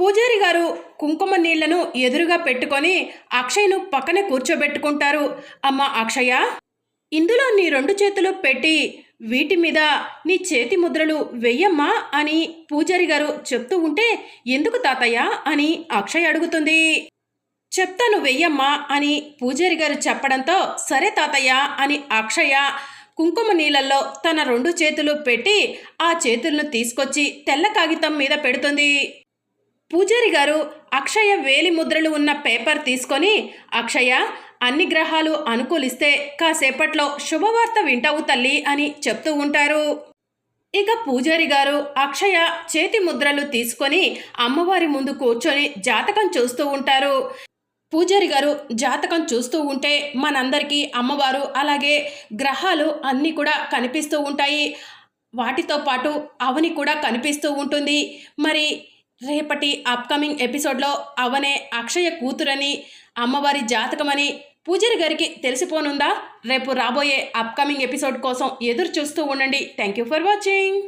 పూజారి గారు కుంకుమ నీళ్ళను ఎదురుగా పెట్టుకొని అక్షయ్ను పక్కనే కూర్చోబెట్టుకుంటారు. అమ్మ అక్షయ ఇందులో నీ రెండు చేతులు పెట్టి వీటి మీద నీ చేతి ముద్రలు వెయ్యమ్మా అని పూజారి గారు చెప్తూ ఉంటే ఎందుకు తాతయ్య అని అక్షయ్ అడుగుతుంది. చెప్తాను వెయ్యమ్మా అని పూజారి గారు చెప్పడంతో సరే తాతయ్య అని అక్షయ కుంకుమ నీళ్ళల్లో తన రెండు చేతులు పెట్టి ఆ చేతులను తీసుకొచ్చి తెల్ల కాగితం మీద పెడుతుంది. పూజారి గారు అక్షయ వేలి ముద్రలు ఉన్న పేపర్ తీసుకొని అక్షయ అన్ని గ్రహాలు అనుకూలిస్తే కాసేపట్లో శుభవార్త వింటావు తల్లి అని చెప్తూ ఉంటారు. ఇక పూజారి గారు అక్షయ చేతి ముద్రలు తీసుకొని అమ్మవారి ముందు కూర్చొని జాతకం చూస్తూ ఉంటారు. పూజారి గారు జాతకం చూస్తూ ఉంటే మనందరికీ అమ్మవారు అలాగే గ్రహాలు అన్నీ కూడా కనిపిస్తూ ఉంటాయి. వాటితో పాటు అవని కూడా కనిపిస్తూ ఉంటుంది. మరి రేపటి అప్కమింగ్ ఎపిసోడ్లో అవనే అక్షయ కూతురని అమ్మవారి జాతకమని పూజారి గారికి తెలిసిపోనుందా? రేపు రాబోయే అప్కమింగ్ ఎపిసోడ్ కోసం ఎదురు చూస్తూ ఉండండి. Thank you for watching